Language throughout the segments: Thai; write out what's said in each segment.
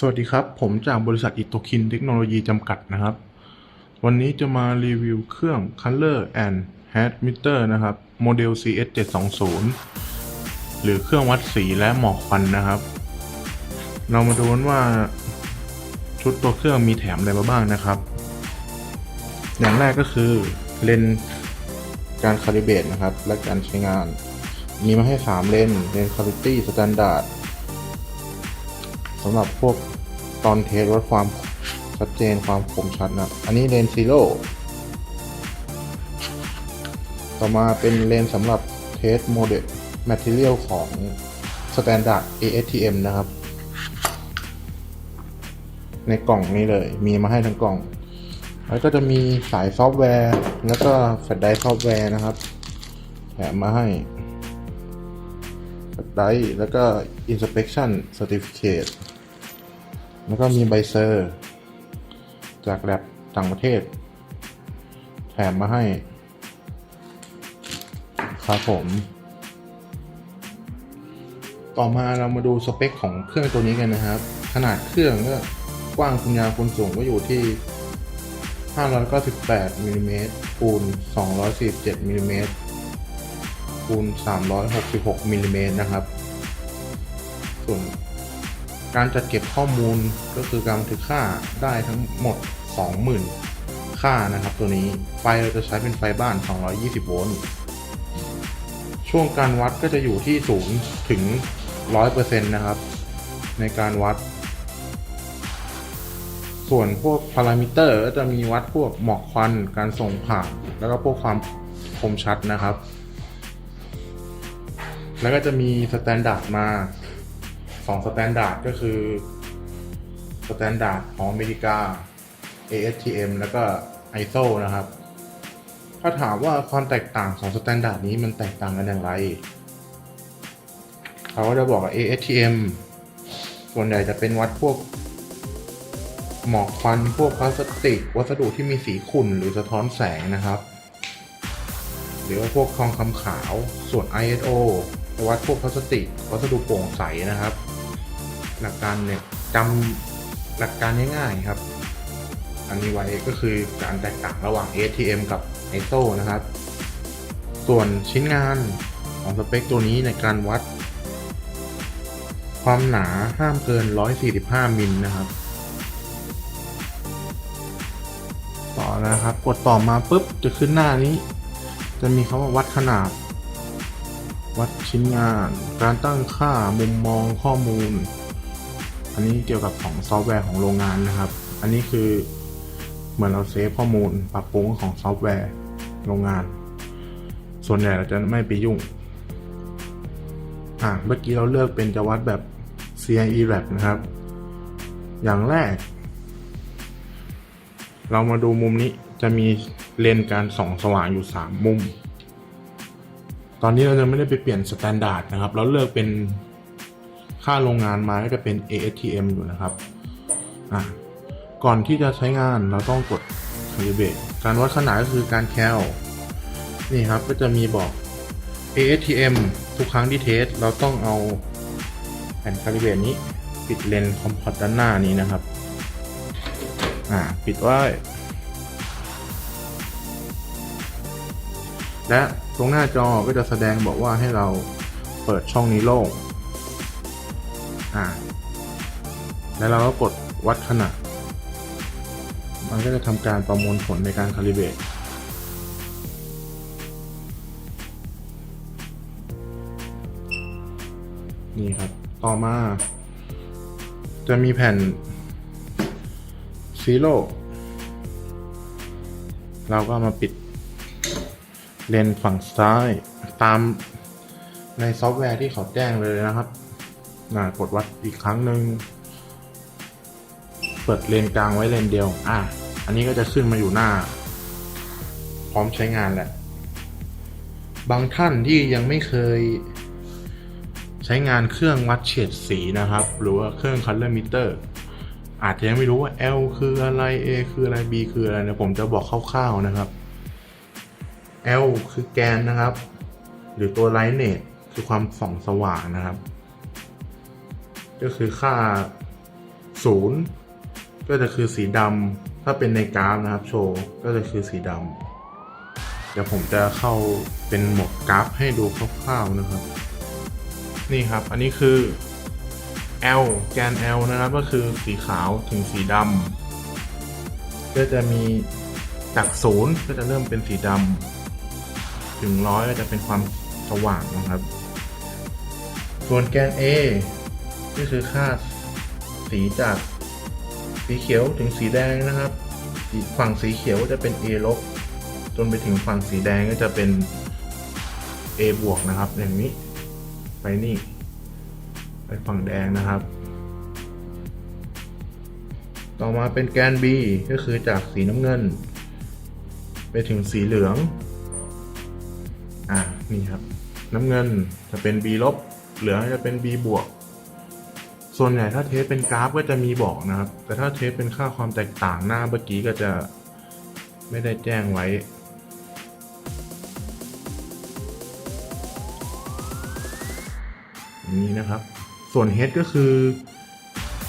สวัสดีครับ ผมจากบริษัทอิโตคินเทคโนโลยีจำกัดนะครับ วันนี้จะมารีวิวเครื่อง Color and Head Meter นะครับ โมเดล CS 720หรือเครื่องวัดสีและหมอกควันนะครับ เรามาดูกันว่า ชุดตัวเครื่องมีแถมอะไรมาบ้างนะครับ อย่างแรกก็คือเลนการคาลิเบรตนะครับ และการใช้งาน มีมาให้ 3 เลนเลนคุณ i t y Standard สำหรับพวกตอนเทสวัดความชัดเจนความคมชัดนะอันนี้เลนส์ซีโร่ต่อมาเป็นเลนส์สำหรับเทสโมเดลแมทเทียลของ Standard ASTM นะครับ ในกล่องนี้เลยมีมาให้ทั้งกล่อง แล้วก็จะมีสายซอฟต์แวร์ แล้วก็แฟลชไดร์ซอฟต์แวร์นะครับ แถมมาให้ไดร์แล้วก็ inspection certificate แล้วก็มีใบเซอร์ จากแลบต่างประเทศ แถมมาให้ ครับผม ต่อมาเรามาดูสเปคของเครื่องตัวนี้กันนะครับ ขนาดเครื่องก็กว้างคูณยาวคูณสูงก็อยู่ที่ 598มิลลิเมตรคูณ247มิลลิเมตรคูณ366มิลลิเมตรนะครับ ส่วน การจัดเก็บข้อมูลก็คือการบันทึกค่าได้ทั้งหมด 20,000 ค่านะครับตัวนี้ไฟเราจะใช้เป็นไฟบ้าน 220 โวลต์ช่วงการวัดก็จะอยู่ที่0ถึง 100%นะครับ ในการวัด ส่วนพวกพารามิเตอร์ก็จะมีวัดพวกหมอกควันการส่งผ่านแล้วก็พวกความคมชัดนะครับ แล้วก็จะมีสแตนดาร์ดมา สองสแตนดาร์ดก็คือสแตนดาร์ดของอเมริกา ASTM แล้วก็ ISO นะครับ ถ้าถามว่าความแตกต่างของสแตนดาร์ดนี้มันแตกต่างกันอย่างไร เขาก็จะบอกว่า ASTM ส่วนใหญ่จะเป็นวัดพวก หมอกควันพวกพลาสติก วัสดุที่มีสีขุ่นหรือสะท้อนแสงนะครับ หรือว่าพวกทองคำขาว ส่วน ISO จะวัดพวกพลาสติก วัสดุโปร่งใสนะครับ หลักการเนี่ยจำหลักการง่ายๆครับ อันนี้ไว้ก็คือการแตกต่างระหว่าง ATM กับ ISO นะครับ ส่วนชิ้นงานของสเปคตัวนี้ในการวัด ความหนาห้ามเกิน 145 มิลนะครับ ต่อนะครับ กดต่อมาปุ๊บจะขึ้นหน้านี้ จะมีคำว่าวัดขนาด วัดชิ้นงาน การตั้งค่ามุมมองข้อมูล อันนี้เกี่ยวกับของซอฟต์แวร์ของโรงงานนะครับ อันนี้คือเหมือนเราเซฟข้อมูลปรับปรุงของซอฟต์แวร์โรงงาน ส่วนใหญ่เราจะไม่ไปยุ่ง อะเมื่อกี้เราเลือกเป็นจะวัดแบบ CIE Lab นะครับ อย่างแรก เรามาดูมุมนี้จะมีเลนการส่องสว่างอยู่ 3 มุม ตอนนี้เราจะไม่ได้ไปเปลี่ยนสแตนดาร์ดนะครับ เราเลือกเป็น ค่าโรงงานมาก็จะเป็น ASTM อยู่นะครับอะก่อนที่จะใช้งานเราต้องกด Calibrate การวัดขนาดก็คือการแคลนี่ครับก็จะมีบอก ASTM ทุกครั้งที่เทส เราต้องเอาแผ่น Calibrate นี้ ปิดเลนส์คอมพอร์ตด้านหน้านี้นะครับ อ่า ปิดไว้ และตรงหน้าจอก็จะแสดงบอกว่าให้เราเปิดช่องนี้โล่ง อ่า แล้วเราก็กดวัดขนาด มันก็จะทำการประมวลผลในการคาลิเบรตนี่ครับ ต่อมา จะมีแผ่นซีโร่เราก็มาปิดเลนส์ฝั่งซ้ายตามในซอฟต์แวร์ที่เขาแจ้งเลยนะครับ น่ากดวัดอีกครั้งหนึ่งเปิดเลนกลางไว้เลนเดียว อะ อันนี้ก็จะขึ้นมาอยู่หน้า พร้อมใช้งานแหละ บางท่านที่ยังไม่เคย ใช้งานเครื่องวัดเฉดสีนะครับ หรือว่าเครื่อง color meter อาจจะยังไม่รู้ว่า L คืออะไร A คืออะไร B คืออะไรนะผมจะบอกคร่าวๆนะครับ L คือแกนนะครับ หรือตัว lightness คือความส่องสว่างนะครับ ก็คือค่าศูนย์ก็จะคือสีดำถ้าเป็นในกราฟนะครับโชว์ก็จะคือสีดำเดี๋ยวผมจะเข้าเป็นหมดกราฟให้ดูคร่าวๆนะครับ นี่ครับอันนี้คือ L แกน L นะครับก็คือสีขาวถึงสีดำก็จะมีจากศูนย์ก็จะเริ่มเป็นสีดำถึงร้อยก็จะเป็นความสว่างนะครับ ส่วนแกน A ก็คือค่าสีจากสีเขียวถึงสีแดงนะครับ ฝั่งสีเขียวจะเป็น A ลบจนไปถึงฝั่งสีแดงก็จะเป็น A บวกนะครับ อย่างนี้ไปนี่ ไปฝั่งแดงนะครับ ต่อมาเป็นแกน B ก็คือจากสีน้ำเงิน ไปถึงสีเหลือง อ่านี่ครับ น้ำเงินจะเป็น B ลบเหลืองจะเป็น B บวก ส่วนใหญ่ถ้าเทสเป็นกราฟก็จะมีบอกนะครับ แต่ถ้าเทสเป็นค่าความแตกต่างหน้าเมื่อกี้ก็จะไม่ได้แจ้งไว้ นี้นะครับ ส่วน H ก็คือ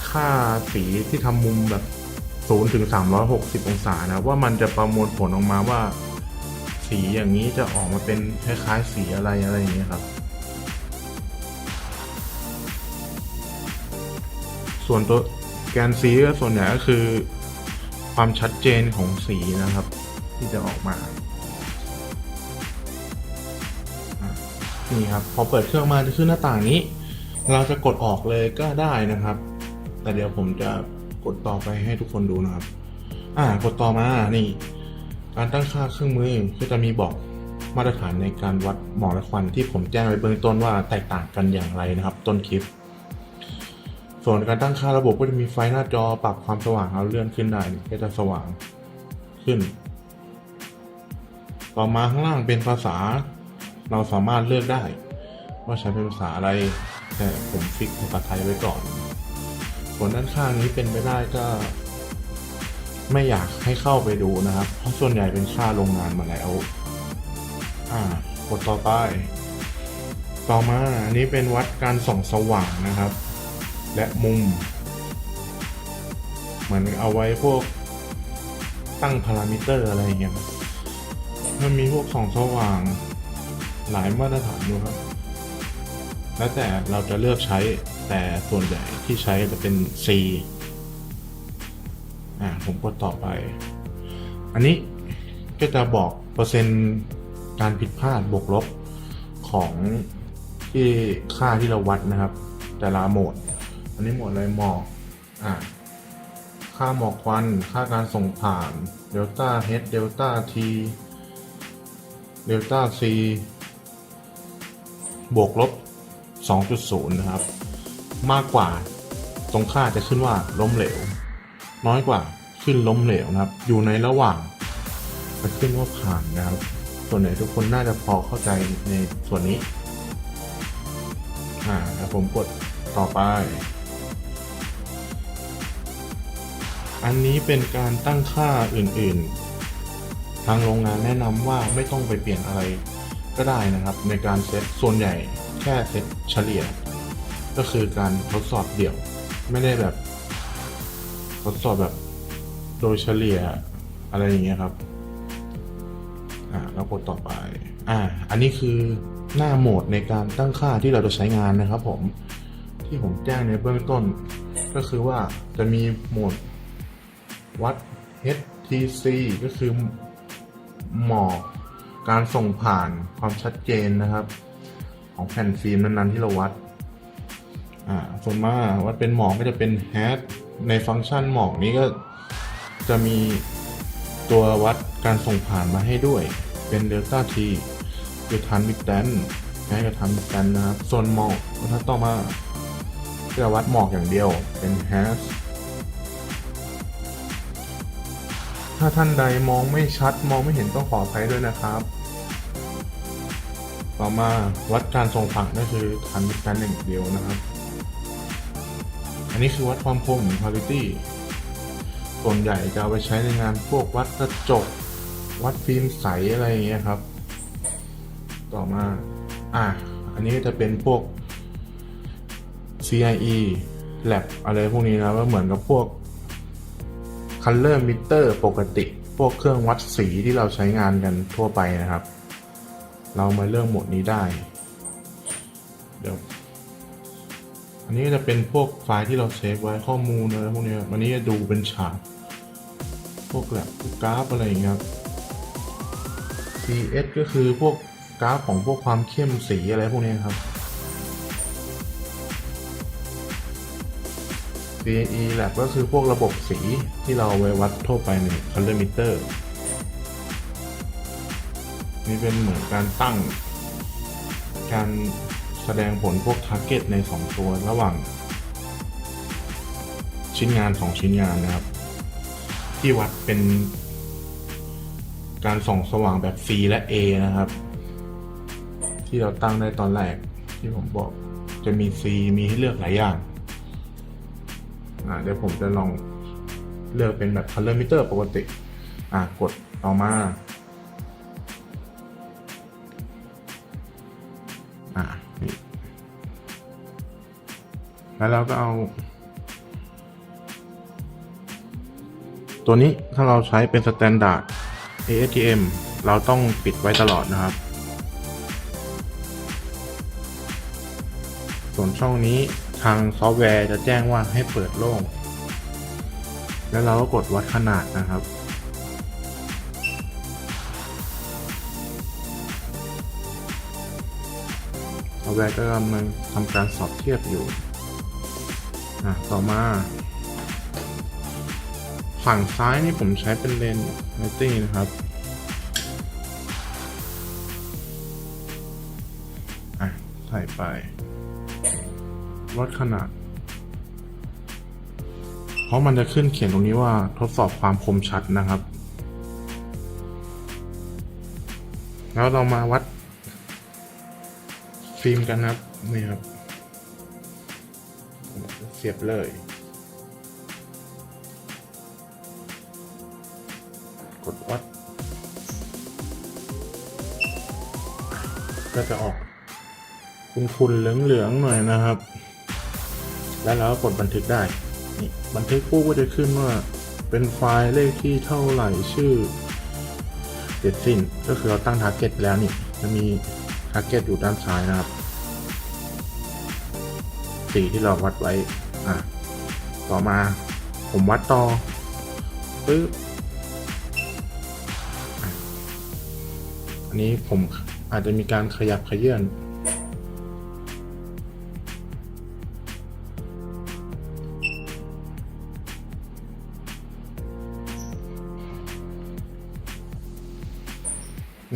ค่าสีที่ทำมุมแบบ0ถึง 360 องศานะว่ามันจะประมวลผลออกมาว่า สีอย่างนี้จะออกมาเป็นคล้ายๆสีอะไรอะไรอย่างเงี้ครับ ส่วนตัวแกนสีก็ส่วนใหญ่ก็คือความชัดเจนของสีนะครับ ที่จะออกมา นี่ครับ พอเปิดเครื่องมาจะขึ้นหน้าต่างนี้ เราจะกดออกเลยก็ได้นะครับ แต่เดี๋ยวผมจะกดต่อไปให้ทุกคนดูนะครับ อ่ากดต่อมานี่ การตั้งค่าเครื่องมือก็จะมีบอกมาตรฐานในการวัดหมอกและควันที่ผมแจ้งไว้เบื้องต้นว่าแตกต่างกันอย่างไรนะครับ ต้นคลิป ส่วนการตั้งค่าระบบก็จะมีไฟหน้าจอปรับความสว่างเอาเลื่อนขึ้นได้ก็จะสว่างขึ้น ต่อมาข้างล่างเป็นภาษา เราสามารถเลือกได้ ว่าใช้เป็นภาษาอะไร แต่ผมฟิกภาษาไทยไว้ก่อน ส่วนด้านข้างนี้เป็นไปได้ก็ ไม่อยากให้เข้าไปดูนะครับ เพราะส่วนใหญ่เป็นค่าโรงงานมาแล้ว อ่ากดต่อไป ต่อมาอันนี้เป็นวัดการส่องสว่างนะครับ และมุม เหมือนเอาไว้พวกตั้งพารามิเตอร์อะไรอย่างเงี้ยมันมีพวกส่องสว่างหลายมาตรฐานอยู่ครับ แล้วแต่เราจะเลือกใช้แต่ส่วนใหญ่ที่ใช้จะเป็น C อ่าผมกดต่อไป อันนี้ก็จะบอกเปอร์เซ็นต์การผิดพลาดบวกลบของที่ค่าที่เราวัดนะครับ แต่ละโหมด อันนี้หมดอะไรหมอกอ่าค่าหมอกควัน ค่าการส่งผ่านเดลต้า H เดลต้า T เดลต้า C บวกลบ 2.0 นะครับ มากกว่าตรงค่าจะขึ้นว่าล้มเหลว น้อยกว่าขึ้นล้มเหลวนะครับ อยู่ในระหว่างจะขึ้นว่าผ่านนะครับ ส่วนไหนทุกคนน่าจะพอเข้าใจในส่วนนี้ อ่าแล้วผมกดต่อไป อันนี้เป็นการตั้งค่าอื่นๆ ทางโรงงานแนะนำว่าไม่ต้องไปเปลี่ยนอะไรก็ได้นะครับ ในการเซตส่วนใหญ่แค่เซตเฉลี่ย ก็คือการทดสอบเดี่ยว ไม่ได้แบบ ทดสอบแบบโดยเฉลี่ยอะไรอย่างเงี้ยครับ อ่าแล้วกดต่อไป อ่า อันนี้คือหน้าโหมดในการตั้งค่าที่เราจะใช้งานนะครับผม ที่ผมแจ้งในเบื้องต้น ก็คือว่าจะมีโหมด วัด HTC ก็คือหมอกการส่งผ่านความชัดเจนนะครับ ของแผ่นฟิล์มนั้นๆที่เราวัด อ่าส่วนมากวัดเป็นหมอกก็จะเป็น hat ในฟังก์ชันหมอกนี้ก็จะมีตัววัดการส่งผ่านมาให้ด้วย เป็น delta t คือทันมิดแดนให้กับทันมิดแดนนะครับ ส่วนหมอกถ้าต่อมาจะวัดหมอกอย่างเดียวเป็น has ถ้าท่านใดมองไม่ชัดมองไม่เห็นต้องขออภัยด้วยนะครับ ต่อมาวัดการส่งผ่านก็คือทันมิดแดนอย่งเดียวนะครับ อันนี้คือวัดความคม quality ส่วนใหญ่จะเอาไปใช้ในงานพวกวัดกระจก วัดฟิล์มใสอะไรอย่างเงี้ยครับ ต่อมา อะ อันนี้ก็จะเป็นพวก CIE แลบอะไรพวกนี้นะก็เหมือนกับพวก color meter ปกติ พวกเครื่องวัดสีที่เราใช้งานกันทั่วไปนะครับ เรามาเรื่องโหมดนี้ได้ เดี๋ยว อันนี้ก็จะเป็นพวกไฟล์ที่เราเซฟไว้ข้อมูลอะไรพวกนี้ครับอันนี้จะดูเป็นฉาก พวกแลบกกราฟอะไรอย่างเงี้ยครับ CS ก็คือพวกกราฟของพวกความเข้มสีอะไรพวกนี้ครับ CE Lab ก็คือพวกระบบสีที่เราเอาไว้วัดทั่วไปใน Color Meter นี่เป็นเหมือนการตั้ง การแสดงผลพวก Target ใน 2 ตัวระหว่าง ชิ้นงาน 2 ชิ้นงานนะครับ ที่วัดเป็นการส่องสว่างแบบ C และ A นะครับ ที่เราตั้งได้ตอนแรกที่ผมบอกจะมี C มีให้เลือกหลายอย่าง อ่าเดี๋ยวผมจะลองเลือกเป็นแบบ color meter ปกติ อ่ากดต่อมาอ่าแล้วเราก็เอา ตัวนี้ถ้าเราใช้เป็น standard ASTM เราต้องปิดไว้ตลอดนะครับ ส่วนช่องนี้ ทางซอฟต์แวร์จะแจ้งว่าให้เปิดโล่ง แล้วเราก็กดวัดขนาดนะครับ ซอฟต์แวร์ก็กำลังทำการสอบเทียบอยู่อะต่อมา ฝั่งซ้ายนี่ผมใช้เป็นเลนส์ไลติ้งนะครับอะใส่ไป วัดขนาด เพราะมันจะขึ้นเขียนตรงนี้ว่าทดสอบความคมชัดนะครับ แล้วเรามาวัด ฟิล์มกันนะครับนี่ครับ เสียบเลย กดวัด ก็จะออกคุณๆเหลืองๆหน่อยนะครับ แล้วเราก็กดบันทึกได้นี่บันทึกปุ๊บก็จะขึ้นว่าเป็นไฟล์เลขที่เท่าไหร่ชื่อเสร็จสิ้นก็คือเราตั้งทาร์เก็ตแล้วนี่จะมีทาร์เก็ตอยู่ด้านซ้ายนะครับสีที่เราวัดไว้อะต่อมาผมวัดต่อปึ๊บอันนี้ผมอาจจะมีการขยับขยื่น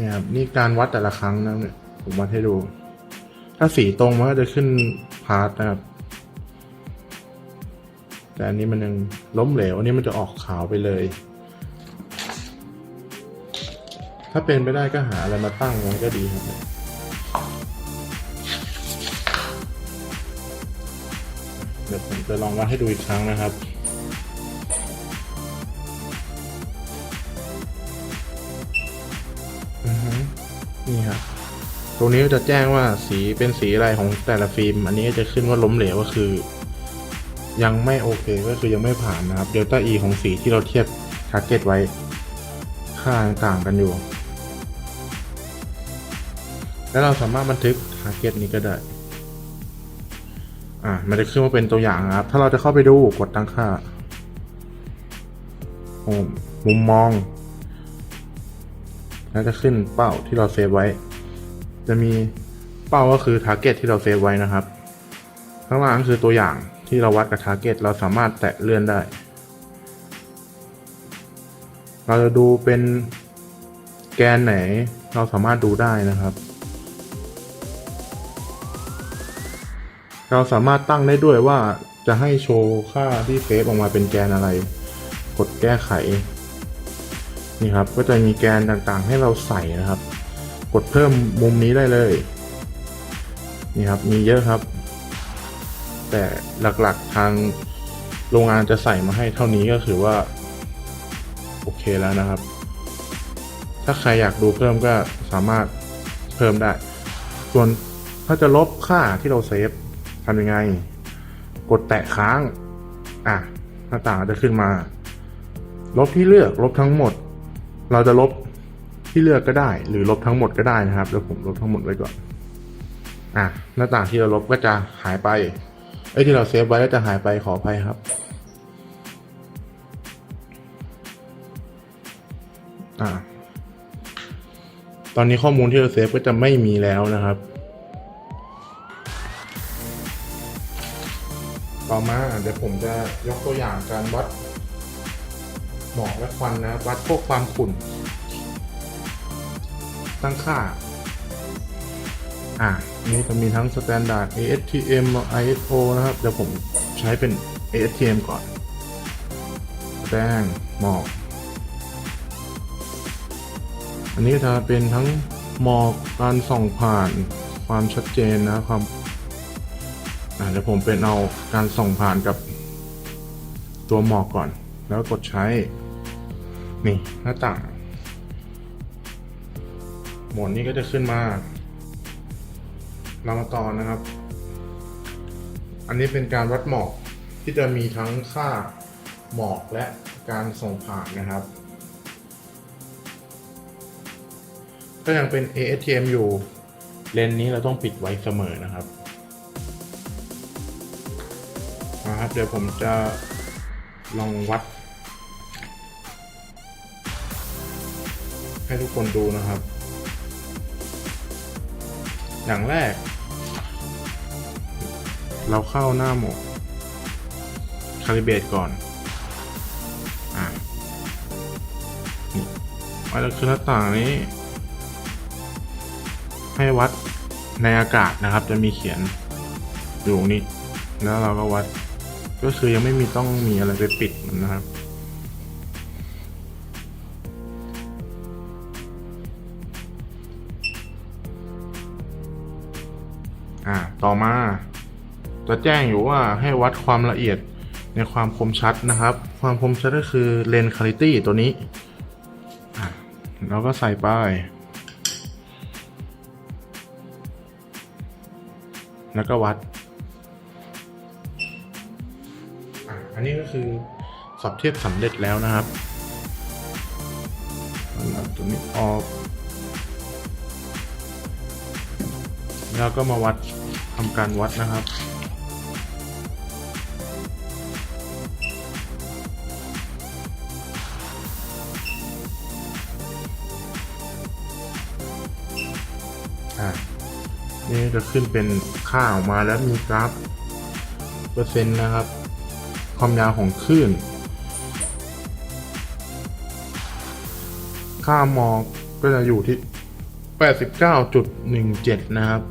เนี่ยครับนี่การวัดแต่ละครั้งนะเนี่ยผมวัดให้ดู ถ้าสีตรงมันก็จะขึ้นพาร์ทนะครับ แต่อันนี้มันยังล้มเหลวอันนี้มันจะออกขาวไปเลย ถ้าเป็นไปได้ก็หาอะไรมาตั้งไว้ก็ดีครับเดี๋ยวผมจะลองวัดให้ดูอีกครั้งนะครับ นี่ครับตรงนี้ก็จะแจ้งว่าสีเป็นสีอะไรของแต่ละฟิล์ม อันนี้ก็จะขึ้นว่าล้มเหลวก็คือ ยังไม่โอเคก็คือยังไม่ผ่านนะครับเดลต้า E ของสีที่เราเทียบทาร์เก็ตไว้ ค่าต่างกันอยู่ แล้วเราสามารถบันทึกทาร์เก็ตนี้ก็ได้อ่ามันจะขึ้นว่าเป็นตัวอย่างนะครับ ถ้าเราจะเข้าไปดูกดตั้งค่าโอ้มุมมอง แล้วจะขึ้นเป้าที่เราเซฟไว้ จะมีเป้าก็คือ t a r g e t ที่เราเซฟไว้นะครับ ข้างล่างคือตัวอย่างที่เราวัดกับ t a r g e t เราสามารถแตะเลื่อนได้ เราจะดูเป็นแกนไหนเราสามารถดูได้นะครับ เราสามารถตั้งได้ด้วยว่าจะให้โชว์ค่าที่เซฟออกมาเป็นแกนอะไร กดแก้ไข นี่ครับก็จะมีแกนต่างๆ ให้เราใส่นะครับ กดเพิ่มมุมนี้ได้เลยนี่ครับมีเยอะครับ แต่หลักๆทางโรงงานจะใส่มาให้เท่านี้ก็คือว่า โอเคแล้วนะครับ ถ้าใครอยากดูเพิ่มก็สามารถเพิ่มได้ ส่วนถ้าจะลบค่าที่เราเซฟทำยังไง กดแตะค้าง อะหน้าต่างจะขึ้นมา ลบที่เลือกลบทั้งหมด เราจะลบที่เลือกก็ได้ หรือลบทั้งหมดก็ได้นะครับเดี๋ยวผมลบทั้งหมดไว้ก่อนอะหน้าต่างที่เราลบก็จะหายไปไอ้ที่เราเซฟไว้ก็จะหายไปขออภัยครับอ่าตอนนี้ข้อมูลที่เราเซฟก็จะไม่มีแล้วนะครับ ต่อมาเดี๋ยวผมจะยกตัวอย่างการวัด หมอกและควันนะวัดพวกความขุ่น ตั้งค่า อะนี่จะมีทั้ง Standard ASTM ISO นะครับ เดี๋ยวผมใช้เป็น ASTM ก่อนแสดงหมอก อันนี้จะเป็นทั้งหมอกการส่องผ่านความชัดเจนนะความอ่าเดี๋ยวผมเป็นเอาการส่องผ่านกับตัวหมอกก่อน แล้วกดใช้ นี่หน้าต่างหมดนี้ก็จะขึ้นมา เรามาต่อนะครับ อันนี้เป็นการวัดหมอกที่จะมีทั้งค่าหมอกและการส่งผ่านนะครับ ก็ยังเป็น ASTM อยู่ เลนส์นี้เราต้องปิดไว้เสมอนะครับนะครับ เดี๋ยวผมจะลองวัด ให้ทุกคนดูนะครับ อย่างแรก เราเข้าหน้าโหมดคาลิเบตก่อนอะนี่วัดคือหน้าต่างนี้ ให้วัดในอากาศนะครับ จะมีเขียนอยู่ตรงนี้แล้วเราก็วัด ก็คือยังไม่มีต้องมีอะไรไปปิดมันนะครับ ต่อมา จะแจ้งอยู่ว่าให้วัดความละเอียดในความคมชัดนะครับ ความคมชัดก็คือเลนส์คุณ i t y ตัวนี้เราก็ใส่ไป แล้วก็วัด อันนี้ก็คือสอบเทียบสำเร็จแล้วนะครับตัวนี้ออก แล้วก็มาวัด ทำการวัดนะครับอะนี่จะขึ้นเป็นค่าออกมาแล้วมีกราฟเปอร์เซ็นต์นะครับ ความยาวของคลื่น ค่ามอกก็จะอยู่ที่ 89.17 นะครับ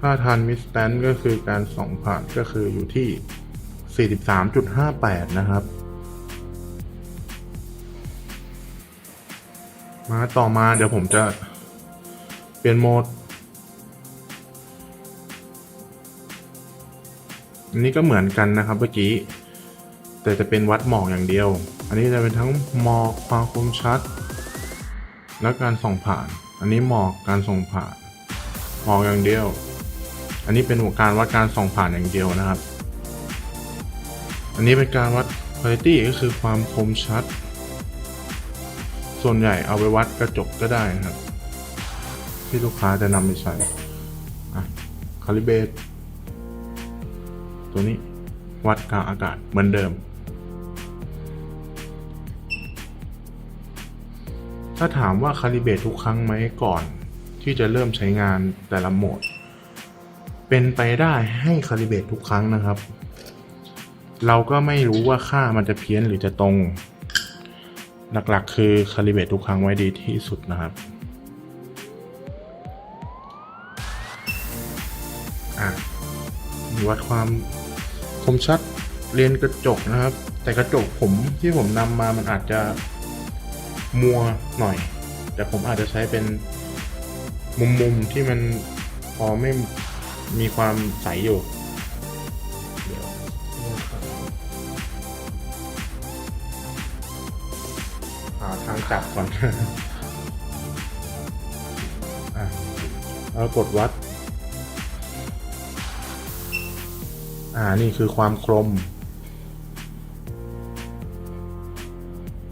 ค่าทานมิสแตนก็คือการส่องผ่านก็คืออยู่ที่ 43.58 นะครับ มาต่อมาเดี๋ยวผมจะเปลี่ยนโหมด อันนี้ก็เหมือนกันนะครับเมื่อกี้ แต่จะเป็นวัดหมอกอย่างเดียว อันนี้จะเป็นทั้งหมอกความคมชัด และการส่องผ่าน อันนี้หมอกการส่องผ่านหมอกอย่างเดียว อันนี้เป็นการวัดการส่องผ่านอย่างเดียวนะครับ อันนี้เป็นการวัด quality ก็คือความคมชัด ส่วนใหญ่เอาไปวัดกระจกก็ได้นะครับ ที่ลูกค้าจะนำไปใช้อ่คาลิเบตตัวนี้วัดกลางอากาศเหมือนเดิม ถ้าถามว่าคาลิเบตทุกครั้งไหมก่อนที่จะเริ่มใช้งานแต่ละโหมด เป็นไปได้ให้คาลิเบตทุกครั้งนะครับ เราก็ไม่รู้ว่าค่ามันจะเพี้ยนหรือจะตรง หลักๆ คือคาลิเบตทุกครั้งไว้ดีที่สุดนะครับอะวัดความคมชัดเรียนกระจกนะครับ แต่กระจกผมที่ผมนำมามันอาจจะมัวหน่อย แต่ผมอาจจะใช้เป็นมุมๆที่มันพอไม่ มีความใสอยู่เดี๋ยวหาทางจับก่อนอะแล้วกดวัด อ่า นี่คือความคม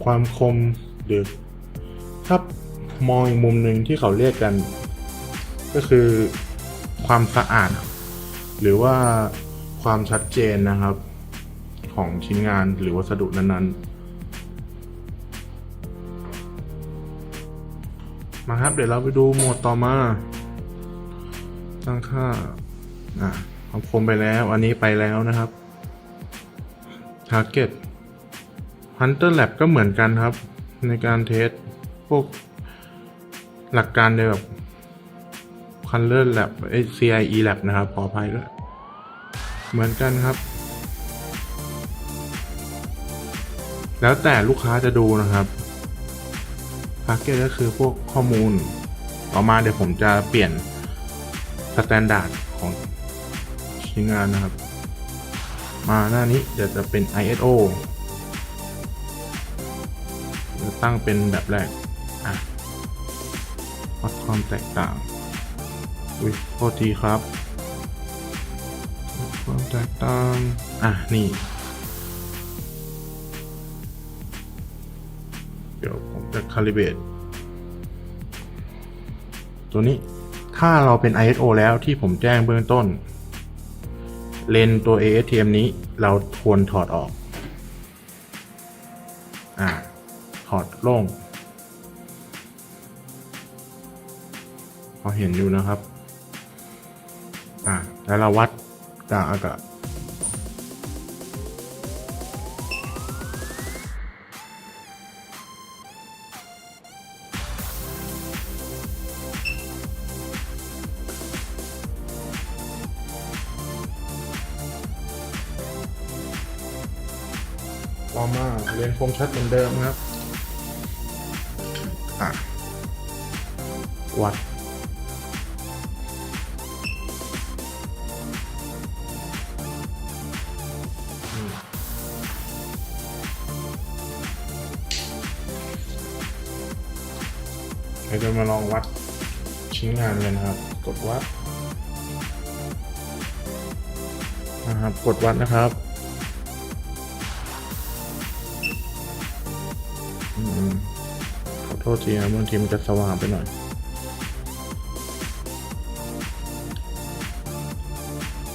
ความคมหรือถ้ามองอีกมุมหนึ่งที่เขาเรียกกัน ก็คือ ความสะอาด หรือว่าความชัดเจนนะครับ ของชิ้นงานหรือวัสดุนั้นๆ มาครับเดี๋ยวเราไปดูโหมดต่อมาตั้งค่าอ่าความคมไปแล้ว อันนี้ไปแล้วนะครับ Target Hunter Lab ก็เหมือนกันครับ ในการเทสพวกหลักการเดียวกับ Color Lab ไอ้ CIE Lab นะครับขออภัยด้วยเหมือนกันครับ แล้วแต่ลูกค้าจะดูนะครับ Target ก็คือพวกข้อมูลต่อมาเดี๋ยวผมจะเปลี่ยนสแตนดาร์ดของชิ้นงานนะครับ มาหน้านี้เดี๋ยวจะเป็น ISO จะตั้งเป็นแบบแรกอะวัดความแตกต่าง อุ้ยโทษทีครับ ความแตกต่าง อะ นี่ เดี๋ยวผมจะคาลิเบตตัวนี้ ถ้าเราเป็น ISO แล้วที่ผมแจ้งเบื้องต้น เลนตัว ASTM นี้เราควรถอดออก อ่า ถอดโล่งพอเห็นอยู่นะครับ อ่าแล้วเราวัดกากอากาศต่อมาเรียนคมชัดเหมือนเดิมครับ อะ วัด เราจะมาลองวัดชิ้นงานกันนะครับ กดวัดนะครับกดวัดนะครับอืมขอโทษทีนะบางทีมันจะสว่างไปหน่อย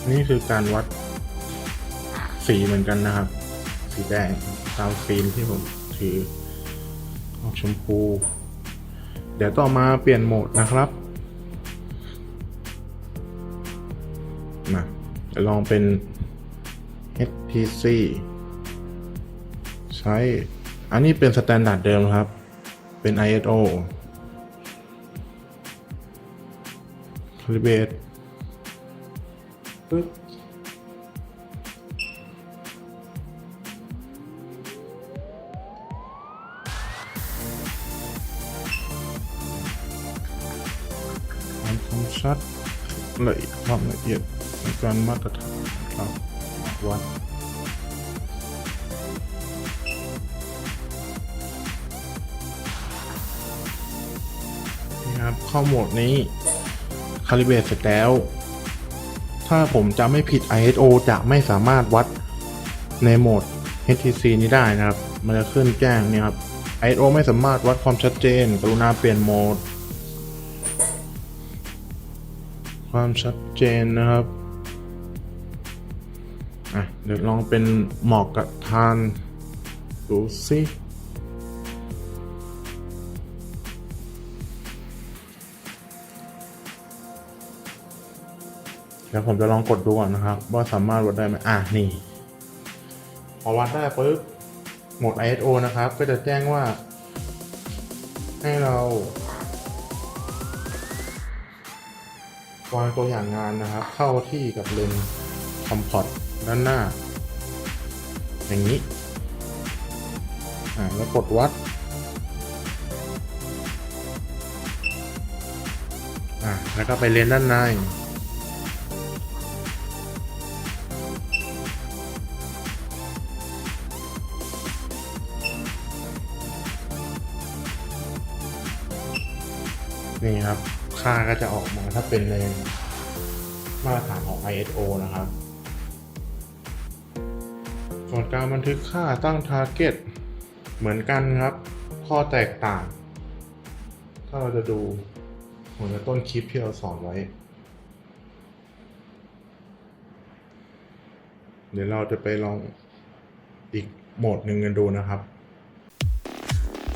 นี่คือการวัดสีเหมือนกันนะครับ สีแดงตามฟิล์มที่ผมถือออกชมพู ดี๋ยวต่อมาเปลี่ยนโหมดนะครับมาลองเป็น HTC ใช้ อันนี้เป็นสแตนดาร์ดเดิมครับ เป็น ISO คาลิเบตปึ๊บ ชัดละเอียดความละเอียดในการมาตรฐานครับวัดนะครับข้าโหมดนี้คาลิเบรตเสร็จแล้ว ถ้าผมจะไม่ผิด ISO จะไม่สามารถวัดในโหมด HTC นี้ได้นะครับ มันจะขึ้นแจ้งเนี่ยครับ ISO ไม่สามารถวัดความชัดเจน กรุณาเปลี่ยนโหมด ความชัดเจนนะครับอะเดี๋ยวลองเป็นหมอกกับทานดูสิเดี๋ยวผมจะลองกดดูก่อนนะครับ ว่าสามารถวัดได้ไหมอะนี่ พอวัดได้ปุ๊บโหมด ISO นะครับ ก็จะแจ้งว่า ให้เรา วางตัวอย่างงานนะครับ เข้าที่กับเลนส์คอมพอตด้านหน้า อย่างนี้อ่าแล้วกดวัดอ่าแล้วก็ไปเลนส์ด้านในนี่ครับ ค่าก็จะออกมาถ้าเป็นในมาตรฐานของ ISO นะครับ ส่วนการบันทึกค่าตั้ง target เหมือนกันครับ ข้อแตกต่าง ถ้าเราจะดูเหมือนกับต้นคลิปที่เราสอนไว้ เดี๋ยวเราจะไปลองอีกโหมดหนึ่งกันดูนะครับ